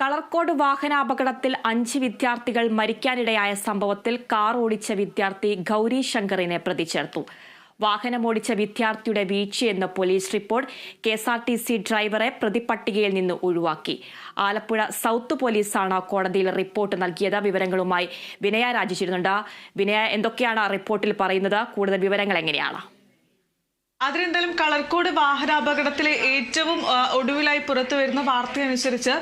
കളർക്കോട് വാഹനാപകടത്തിൽ അഞ്ച് വിദ്യാർത്ഥികൾ മരിക്കാനിടയായ സംഭവത്തിൽ കാർ ഓടിച്ച വിദ്യാർത്ഥി ഗൗരി ശങ്കറിനെ പ്രതി ചേർത്തു വാഹനമോടിച്ച വിദ്യാർത്ഥിയുടെ വീഴ്ചയെന്ന police report K S R T C ഡ്രൈവറെ പ്രതിപട്ടികയിൽ നിന്ന് ഒഴിവാക്കി. ആലപ്പുഴ സൗത്ത് പോലീസാണ് കോടതിയിൽ റിപ്പോർട്ട് നൽകിയത്. വിവരങ്ങളുമായി വിനയ രാജിച്ചിരുന്നുണ്ട് വിനയ എന്തൊക്കെയാണ് റിപ്പോർട്ടിൽ പറയുന്നത്? കൂടുതൽ വിവരങ്ങൾ എങ്ങനെയാണ്? അതിനെന്തായാലും കളർക്കോട് വാഹനാപകടത്തിലെ ഏറ്റവും ഒടുവിലായി പുറത്തു വരുന്ന വാർത്തയനുസരിച്ച്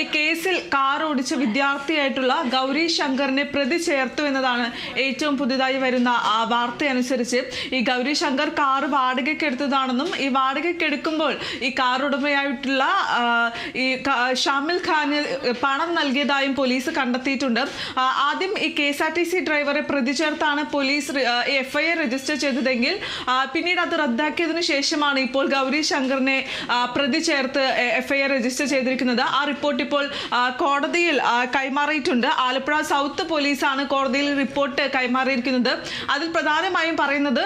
ഈ കേസിൽ കാർ ഓടിച്ച വിദ്യാർത്ഥിയായിട്ടുള്ള ഗൗരി ശങ്കറിനെ പ്രതി ചേർത്തു എന്നതാണ് ഏറ്റവും പുതിയതായി വരുന്ന വാർത്തയനുസരിച്ച്. ഈ ഗൗരി ശങ്കർ കാർ വാടകയ്ക്ക് എടുത്തതാണെന്നും ഈ വാടകയ്ക്ക് എടുക്കുമ്പോൾ ഈ കാർ ഉടമയായിട്ടുള്ള ഈ ഷാമിൽ ഖാന് പണം നൽകിയതായും പോലീസ് കണ്ടെത്തിയിട്ടുണ്ട്. ആദ്യം ഈ കെ ഡ്രൈവറെ പ്രതി ചേർത്താണ് പോലീസ് എഫ്ഐആർ രജിസ്റ്റർ ചെയ്തതെങ്കിൽ പിന്നീട് അത് റദ്ദാക്കിയതിനു ശേഷമാണ് ഇപ്പോൾ ഗൗരി ശങ്കറിനെ പ്രതി ചേർത്ത് എഫ്ഐആർ രജിസ്റ്റർ ചെയ്തിരിക്കുന്നത്. ആ റിപ്പോർട്ട് ഇപ്പോൾ കോടതിയിൽ കൈമാറിയിട്ടുണ്ട്. ആലപ്പുഴ സൗത്ത് പോലീസാണ് കോടതിയിൽ റിപ്പോർട്ട് കൈമാറിയിരിക്കുന്നത്. അതിൽ പ്രധാനമായും പറയുന്നത്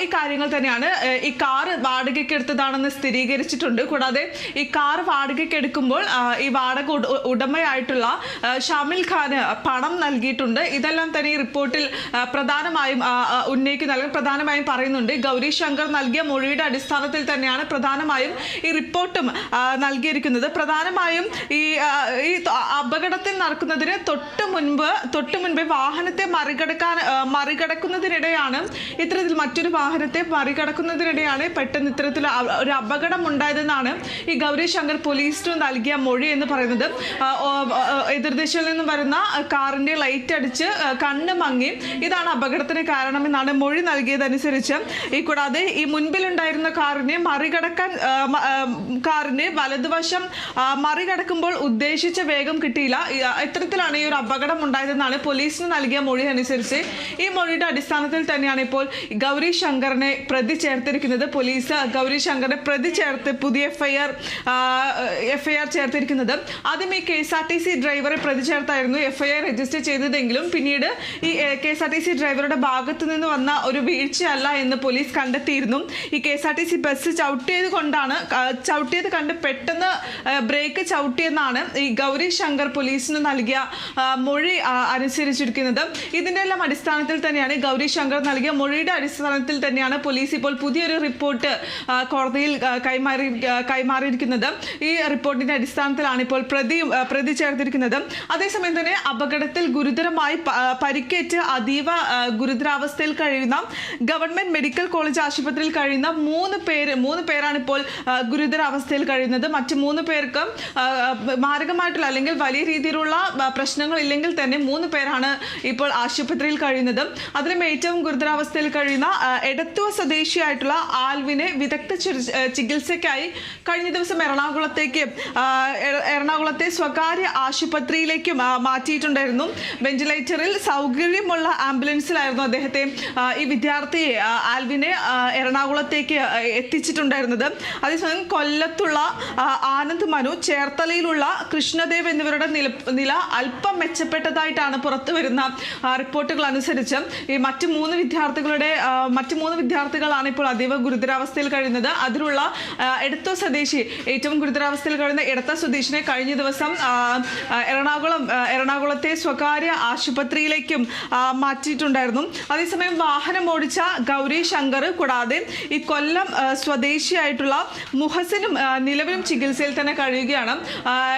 ഈ കാര്യങ്ങൾ തന്നെയാണ്. ഈ കാർ വാടകയ്ക്ക് എടുത്തതാണെന്ന് സ്ഥിരീകരിച്ചിട്ടുണ്ട്. കൂടാതെ ഈ കാർ വാടകയ്ക്ക് എടുക്കുമ്പോൾ ഈ വാടക ഉട- ഉടമയായിട്ടുള്ള ഷാമിൽ ഖാന് പണം നൽകിയിട്ടുണ്ട്. ഇതെല്ലാം തന്നെ ഈ റിപ്പോർട്ടിൽ പ്രധാനമായും ഉന്നയിക്കുന്ന അല്ലെങ്കിൽ പ്രധാനമായും പറയുന്നുണ്ട്. ഗൗരി ശങ്കർ നൽകിയ മൊഴിയുടെ അടിസ്ഥാനത്തിൽ തന്നെയാണ് പ്രധാനമായും ഈ റിപ്പോർട്ടും നൽകിയിരിക്കുന്നത്. പ്രധാനമായും ഈ ഈ അപകടത്തിൽ നടക്കുന്നതിന് തൊട്ട് മുൻപ് തൊട്ട് മുൻപേ വാഹനത്തെ മറികടക്കാൻ മറികടക്കുന്നതിനിടെയാണ് ഇത്തരത്തിൽ മറ്റൊരു വാഹനത്തെ മറികടക്കുന്നതിനിടെയാണ് പെട്ടെന്ന് ഇത്തരത്തിൽ ഒരു അപകടം ഉണ്ടായതെന്നാണ് ഈ ഗൗരി ശങ്കർ പോലീസിന് നൽകിയ മൊഴി എന്ന് പറയുന്നത്. എതിർദിശയിൽ നിന്നും വരുന്ന കാറിന്റെ ലൈറ്റ് അടിച്ച് കണ്ണ് മങ്ങി ഇതാണ് അപകടത്തിന് കാരണമെന്നാണ് മൊഴി നൽകിയതനുസരിച്ച് ഈ കൂടാതെ ഈ മുൻപിലുണ്ടായിരുന്ന കാറിനെ മറികടക്കാൻ കാറിന്റെ വലതുവശം മറികടക്കുമ്പോൾ ഉദ്ദേശിച്ച വേഗം കിട്ടിയില്ല. ഇത്തരത്തിലാണ് ഈ ഒരു അപകടം ഉണ്ടായതെന്നാണ് പോലീസിന് നൽകിയ മൊഴി അനുസരിച്ച് ഈ മൊഴിയുടെ അടിസ്ഥാനത്തിൽ തന്നെയാണ് ഇപ്പോൾ ഗൗരി ശങ്കറിനെ പ്രതി ചേർത്തിരിക്കുന്നത്. പോലീസ് ഗൗരി ശങ്കറിനെ പ്രതി ചേർത്ത് പുതിയ എഫ്ഐആർ എഫ്ഐആർ ചേർത്തിരിക്കുന്നത്. ആദ്യം ഈ K S R T C ഡ്രൈവറെ പ്രതി ചേർത്തായിരുന്നു എഫ്ഐആർ രജിസ്റ്റർ ചെയ്തതെങ്കിലും പിന്നീട് ഈ K S R T C ഡ്രൈവറുടെ ഭാഗത്തു നിന്ന് വന്ന ഒരു വീഴ്ചയല്ല എന്ന് പോലീസ് കണ്ടെത്തിയിരുന്നു. ഈ K S R T C bus ചവിട്ടിയത് കൊണ്ടാണ് ചവിട്ടിയത് കണ്ട് പെട്ടെന്ന് ബ്രേക്ക് ചവിട്ടിയെന്നാണ് ഈ ഗൗരി ശങ്കർ പോലീസിന് നൽകിയ മൊഴി അനുസരിച്ചിരിക്കുന്നത്. ഇതിന്റെ എല്ലാം അടിസ്ഥാനത്തിൽ തന്നെയാണ് ഗൗരി ശങ്കർ നൽകിയ മൊഴിയുടെ അടിസ്ഥാനത്തിൽ തന്നെയാണ് പോലീസ് ഇപ്പോൾ പുതിയൊരു റിപ്പോർട്ട് കോടതിയിൽ കൈമാറി കൈമാറിയിരിക്കുന്നത്. ഈ റിപ്പോർട്ടിന്റെ അടിസ്ഥാനത്തിലാണ് ഇപ്പോൾ പ്രതി പ്രതി ചേർത്തിരിക്കുന്നത്. അതേസമയം തന്നെ അപകടത്തിൽ ഗുരുതരമായി പരിക്കേറ്റ് അതീവ ഗുരുതരാവസ്ഥയിൽ കഴിയുന്ന ഗവൺമെന്റ് മെഡിക്കൽ കോളേജ് ആശുപത്രിയിൽ കഴിയുന്ന മൂന്ന് പേര് മൂന്ന് പേരാണ് ഇപ്പോൾ ഗുരുതര അവസ്ഥയിൽ കഴിയുന്നത്. മറ്റ് മൂന്ന് പേർക്കും മാരകമായിട്ടുള്ള അല്ലെങ്കിൽ വലിയ രീതിയിലുള്ള പ്രശ്നങ്ങൾ ഇല്ലെങ്കിൽ തന്നെ മൂന്ന് പേരാണ് ഇപ്പോൾ ആശുപത്രിയിൽ കഴിയുന്നത്. അതിലും ഏറ്റവും ഗുരുതരാവസ്ഥയിൽ കഴിയുന്ന എടത്തുവ സ്വദേശിയായിട്ടുള്ള ആൽവിനെ വിദഗ്ധ ചികിത്സയ്ക്കായി കഴിഞ്ഞ ദിവസം എറണാകുളത്തേക്ക് എറണാകുളത്തെ സ്വകാര്യ ആശുപത്രിയിലേക്കും മാറ്റിയിട്ടുണ്ടായിരുന്നു. വെന്റിലേറ്ററിൽ സൗകര്യമുള്ള ആംബുലൻസിലായിരുന്നു അദ്ദേഹത്തെ ഈ വിദ്യാർത്ഥിയെ ആൽവിനെ ആ, എറണാകുളത്തേക്ക് എത്തിച്ചിട്ടുണ്ടായിരുന്നത്. അതേസമയം കൊല്ലത്തുള്ള ആനന്ദ് മനു ചേർത്തലയിലുള്ള കൃഷ്ണദേവ് എന്നിവരുടെ നില നില അല്പം മെച്ചപ്പെട്ടതായിട്ടാണ് പുറത്തു വരുന്ന റിപ്പോർട്ടുകൾ അനുസരിച്ച്. ഈ മറ്റ് മൂന്ന് വിദ്യാർത്ഥികളുടെ മറ്റു മൂന്ന് വിദ്യാർത്ഥികളാണ് ഇപ്പോൾ അതീവ ഗുരുതരാവസ്ഥയിൽ കഴിയുന്നത്. അതിലുള്ള ആ, സ്വദേശി ഏറ്റവും ഗുരുതരാവസ്ഥയിൽ കഴിയുന്ന എടത്ത സ്വദേശിനെ കഴിഞ്ഞ ദിവസം എറണാകുളം എറണാകുളത്തെ സ്വകാര്യ ആശുപത്രിയിലേക്കും മാറ്റിയിട്ടുണ്ടായിരുന്നു. അതേസമയം വാഹനം ഓടിച്ച ഗൗരി ശങ്കർ കൂടാതെ ഈ കൊല്ലം സ്വദേശിയായിട്ടുള്ള മുഹസിനും നിലവിലും ചികിത്സയിൽ തന്നെ കഴിയുകയാണ്.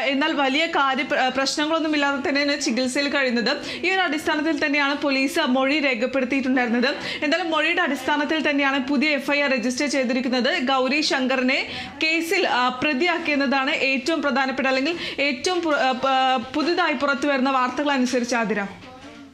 എന്നാൽ വലിയ കാര്യ പ്ര- പ്രശ്നങ്ങളൊന്നും ഇല്ലാതെ തന്നെയാണ് ചികിത്സയിൽ കഴിയുന്നത്. ഈ ഒരു അടിസ്ഥാനത്തിൽ തന്നെയാണ് പോലീസ് മൊഴി രേഖപ്പെടുത്തിയിട്ടുണ്ടായിരുന്നത്. എന്തായാലും മൊഴിയുടെ അടിസ്ഥാനത്തിൽ തന്നെയാണ് പുതിയ എഫ്ഐആർ രജിസ്റ്റർ ചെയ്തിരിക്കുന്നത്. ഗൗരി ശങ്കറിനെ കേസിൽ പ്രതിയാക്കിയെന്നതാണ് ഏറ്റവും പ്രധാനപ്പെട്ട അല്ലെങ്കിൽ ഏറ്റവും പുതുതായി പുറത്തു വരുന്ന വാർത്തകൾ അനുസരിച്ച് ആതിര.